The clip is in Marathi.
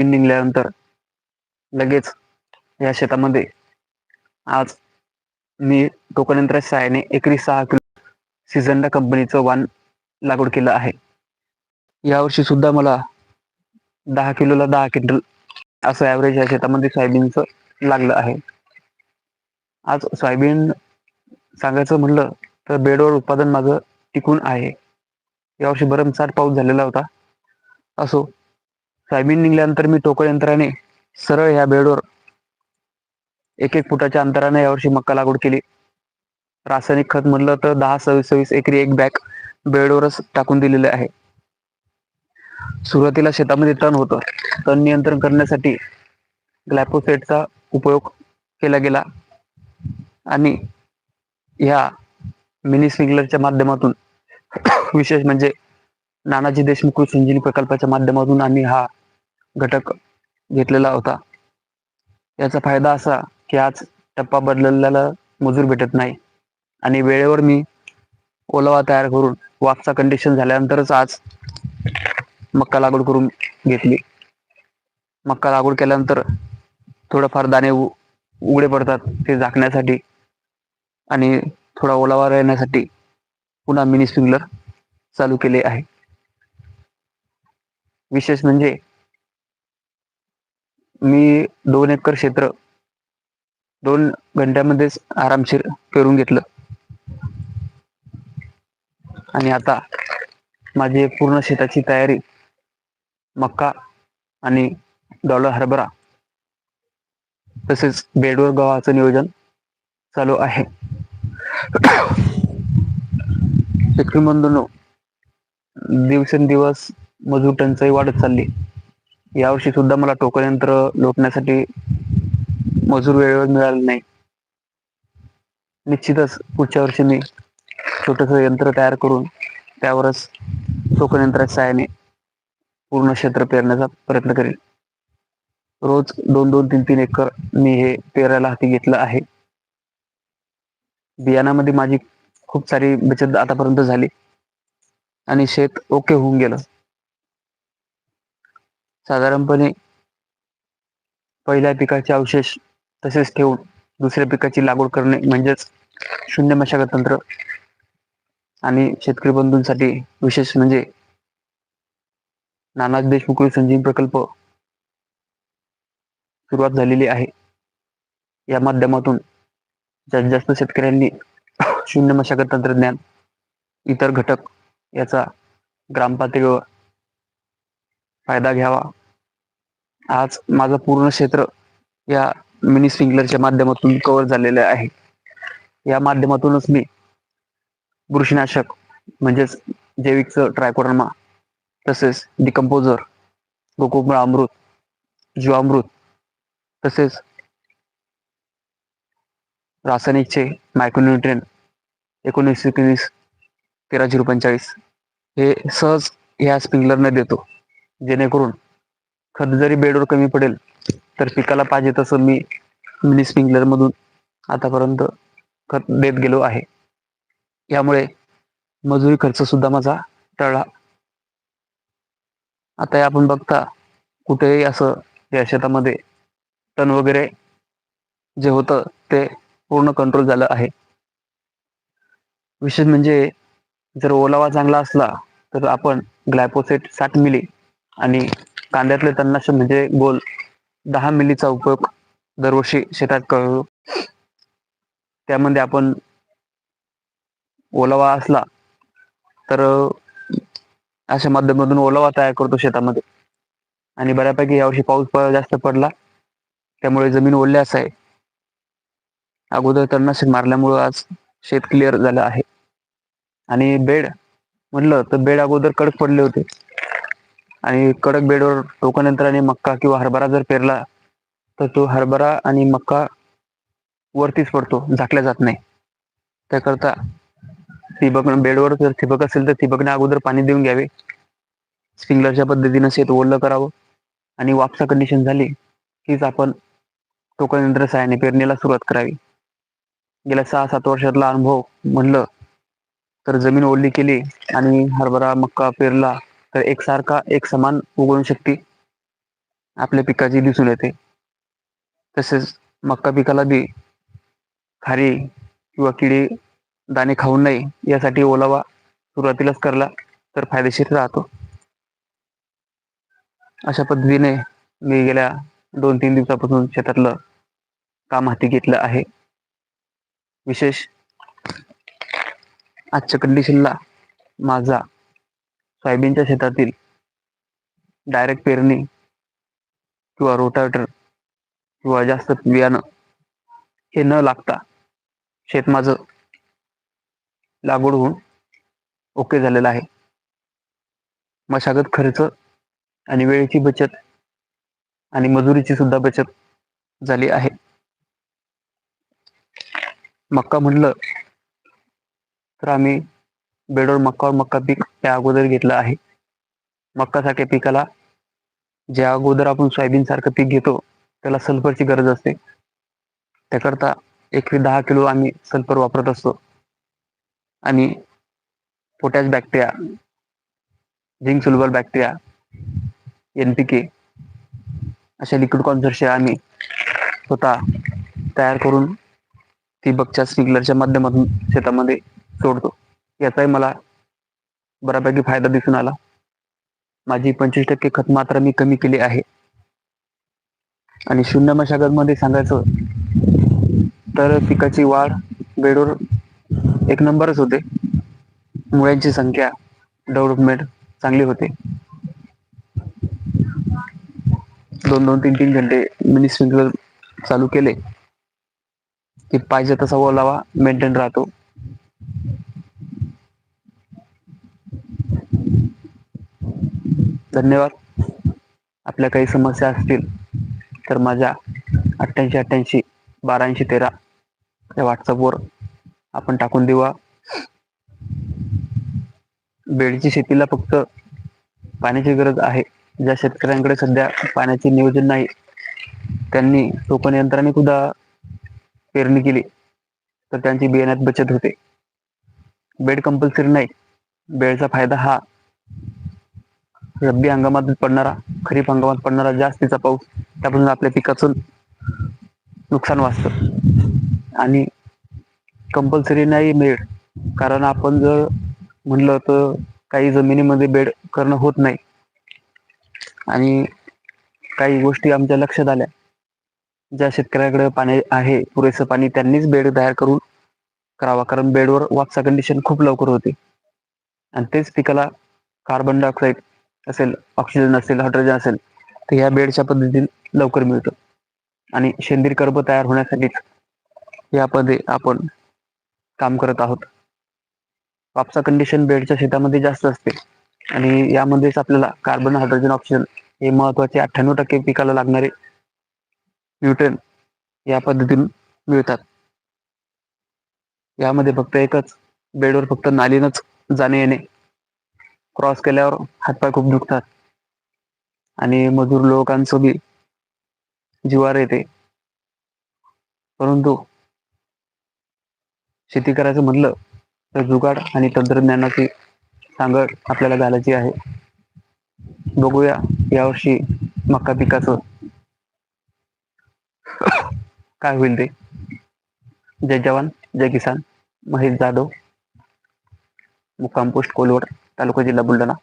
निघल्यानंतर लगेच या शेतामध्ये आज मी टोकनयंत्राच्या सहाय्याने एकरी सहा किलो सिझंडा कंपनीचं वाण लागवड केलं आहे. यावर्षी सुद्धा मला दहा किलोला दहा क्विंटल असं ॲव्हरेज या शेतामध्ये सोयाबीनचं लागलं आहे. आज सोयाबीन सांगायचं म्हणलं तर बेडवर उत्पादन माझं टिकून आहे. यावर्षी भरमसाठ पाऊस झालेला होता. असो सोयाबीन निघल्यानंतर मी टोकळ यंत्राने सरळ ह्या बेडवर एक एक फुटाच्या अंतराने यावर्षी मक्का लागवड केली. रासायनिक खत म्हणलं तर दहा सव्वीस सव्वीस एकरी एक बॅग बेडवरच टाकून दिलेले आहे. सुरुवातीला शेतामध्ये तण होतं. तण नियंत्रण करण्यासाठी ग्लॅपोसेटचा उपयोग केला गेला. आणि ह्या मिनी स्प्रिंकलरच्या माध्यमातून विशेष म्हणजे नानाजी देशमुख कृषी इंजिनिअरिंग प्रकल्पाच्या माध्यमातून आम्ही हा घटक घेतलेला होता. याचा फायदा असा की आज टप्पा बदललेला मजूर भेटत नाही. आणि वेळेवर मी ओलावा तयार करून वापसा कंडिशन झाल्यानंतरच आज मक्का लागवड करून घेतली. मक्का लागवड केल्यानंतर थोडंफार दाणे उघडे पडतात ते झाकण्यासाठी आणि थोडा ओलावा राहण्यासाठी पुन्हा मिनी स्प्रिंकलर चालू केले आहे. विशेष म्हणजे मी दोन एकर क्षेत्र दोन घंट्यामध्येच आरामशीर पेरून घेतलं. आणि आता माझी पूर्ण शेताची तयारी मक्का आणि डॉलर हरभरा तसेच बेडवर गव्हाचं नियोजन चालू आहे. शेतकरी बंधूंनो दिवसेंदिवस मजूर टंचाई वाढत चालली. यावर्षी सुद्धा मला टोकन यंत्र लोटण्यासाठी मजूर वेळेवर मिळाले नाही. निश्चितच पुढच्या वर्षी मी छोटस यंत्र तयार करून त्यावरच टोकन यंत्राच्या सहाय्याने पूर्ण क्षेत्र पेरण्याचा प्रयत्न करेल रोज दोन दोन तीन तीन एकर मी हे पेरायला हाती घेतलं आहे. बियाणामध्ये माझी खूप सारी बचत आतापर्यंत झाली. आणि शेत ओके होऊन गेलं. साधारणपणे पहिल्या पिकाचे अवशेष तसेच ठेवून दुसऱ्या पिकाची लागवड करणे म्हणजेच शून्य मशागत तंत्र आणि शेतकरी बंधूंसाठी विशेष म्हणजे नाना देशमुख संजीवन प्रकल्प सुरुवात झालेली आहे. या माध्यमातून जास्तीत जास्त शेतकऱ्यांनी शून्य मशागत तंत्रज्ञान इतर घटक याचा ग्रामपातळीवर फायदा घ्यावा. आज माझं पूर्ण क्षेत्र या मिनी स्प्रिंकलरच्या माध्यमातून कव्हर झालेलं आहे. या माध्यमातूनच मी बुरशीनाशक म्हणजेच जैविकचं ट्रायकोडर्मा तसेच डिकम्पोजर गोकुळ अमृत जीवामृत तसेच रासायनिकचे मायक्रोन्युट्रियन एकोणीस एकोणीस तेरा झिरो पंचेचाळीस हे सहज ह्या स्प्रिंकलरने देतो. जेणेकरून खत जरी बेडवर कमी पडेल तर पिकाला पाहिजे तसं मी मिनी स्प्रिंकलर मधून आतापर्यंत खत देत गेलो आहे. यामुळे मजुरी खर्च सुद्धा माझा टळला. आता आपण बघता कुठेही असं या शेतामध्ये तण वगैरे जे होतं ते पूर्ण कंट्रोल झालं आहे. विशेष म्हणजे जर ओलावा चांगला असला तर आपण ग्लायपोसेट साठ मिली आणि कांद्यातले तणनाशक म्हणजे गोल दहा मिलीचा उपयोग दरवर्षी शेतात करतो त्यामध्ये आपण ओलावा असला तर अशा माध्यमातून ओलावा तयार करतो शेतामध्ये. आणि बऱ्यापैकी यावर्षी पाऊस जास्त पडला त्यामुळे जमीन ओल्यास आहे अगोदर तणनाशक मारल्यामुळं आज शेत क्लिअर झालं आहे. आणि बेड म्हटलं तर बेड अगोदर कडक पडले होते. आणि कडक बेडवर टोकन यंत्राने मक्का किंवा हरभरा जर पेरला तर तो हरभरा आणि मक्का वरतीच पडतो झाकल्या जात नाही. त्याकरता ठिबक बेडवर जर ठिबक असेल तर ठिबकने अगोदर पाणी देऊन घ्यावे. स्प्रिंकलरच्या पद्धतीनं शेत ओढलं करावं. आणि वापसा कंडिशन झाली कीच आपण टोकन यंत्र सहाय्याने पेरणीला सुरुवात करावी. गेल्या सहा सात वर्षातला अनुभव म्हणलं तर जमीन ओढली केली आणि हरभरा मक्का पेरला तर एकसारखा एक समान उगवण शक्ती. आपल्या पिकाची दिसून येते. तसेच मक्का पिकाला बी खारी किंवा किडे दाणे खाऊ नये यासाठी ओलावा सुरुवातीलाच करला तर फायदेशीर राहतो. अशा पद्धतीने मी गेल्या दोन तीन दिवसापासून शेतातलं काम हाती घेतलं आहे. विशेष आजच्या कंडिशनला माझा सोयाबीनच्या शेतातील डायरेक्ट पेरणी किंवा रोटावेटर किंवा जास्त बियाणं हे न लागता शेत माझं लागवड होऊन ओके झालेलं आहे. मशागत खर्च आणि वेळेची बचत आणि मजुरीची सुद्धा बचत झाली आहे. मक्का म्हणलं तर आम्ही बेडवर व मक्का पीक त्या अगोदर घेतलं आहे. मक्कासारख्या पिकाला ज्या अगोदर आपण सोयाबीन सारखं पीक घेतो त्याला सल्फरची गरज असते. त्याकरता एकवीस दहा किलो आम्ही सल्फर वापरत असतो. आणि potash bacteria zinc sulphur bacteria NPK अशा लिक्विड कॉन्सर्टचे आम्ही स्वतः तयार करून ती बगच्या स्प्रिंकलरच्या माध्यमातून शेतामध्ये सोडतो. याचाही मला बऱ्यापैकी फायदा दिसून आला. माझी पंचवीस टक्के खत मात्रा मी कमी केली आहे. आणि शून्य मशागत मध्ये सांगायचं तर पिकाची वाढ बेडवर एक नंबरच होते. मुळ्यांची संख्या डेव्हलपमेंट चांगली होते. दोन दोन तीन तीन घंटे मिनी स्प्रिंकलर चालू केले. की पाहिजे तसा ओलावा मेंटेन राहतो. धन्यवाद. आपल्या काही समस्या असतील तर माझ्या अठ्ठ्याऐंशी अठ्ठ्याऐंशी बाराऐंशी तेरा या व्हॉट्सअपवर आपण टाकून देवा बेडची शेतीला फक्त पाण्याची गरज आहे. ज्या शेतकऱ्यांकडे सध्या पाण्याचे नियोजन नाही त्यांनी टोकन यंत्राने सुद्धा पेरणी केली तर त्यांची बियाण्यात बचत होते. बेड कंपल्सरी नाही. बेडचा फायदा हा रब्बी हंगामात पडणारा खरीप हंगामात पडणारा जास्तीचा पाऊस त्यापासून आपल्या पिकाचं नुकसान वाचतं. आणि कंपल्सरी नाही बेड कारण आपण जर म्हणलं तर काही जमिनीमध्ये बेड करणं होत नाही. आणि काही गोष्टी आमच्या लक्षात आल्या. ज्या शेतकऱ्याकडे पाणी आहे पुरेसं पाणी त्यांनीच बेड तयार करून करावा कारण बेडवर वापसा कंडिशन खूप लवकर होते. आणि तेच पिकाला कार्बन डायऑक्साईड असेल ऑक्सिजन असेल हायड्रोजन असेल तर ह्या बेडच्या पद्धतीने लवकर मिळतं. आणि शेंदीर कर्ब तयार होण्यासाठीच यामध्ये आपण काम करत आहोत. कापसा कंडिशन बेडच्या शेतामध्ये जास्त असते. आणि यामध्येच आपल्याला कार्बन हायड्रोजन ऑक्सिजन हे महत्त्वाचे अठ्ठ्याण्णव टक्के पिकाला लागणारे न्यूट्रन या पद्धतीने मिळतात. यामध्ये फक्त एकच बेडवर फक्त नालीनच जाणे येणे क्रॉस केल्यावर हातपाय खूप दुखतात. आणि मजूर लोकांचं बी जीवार येते. परंतु शेती करायचं म्हटलं तर जुगाड आणि तंत्रज्ञानाची सांगड आपल्याला घालायची आहे. बघूया यावर्षी मका पिकाचं काय होईल ते. जय जवान जय किसान महेश जाधव मुक्काम पोस्ट कोलवड. तालुका जिल्हा बुलढाणा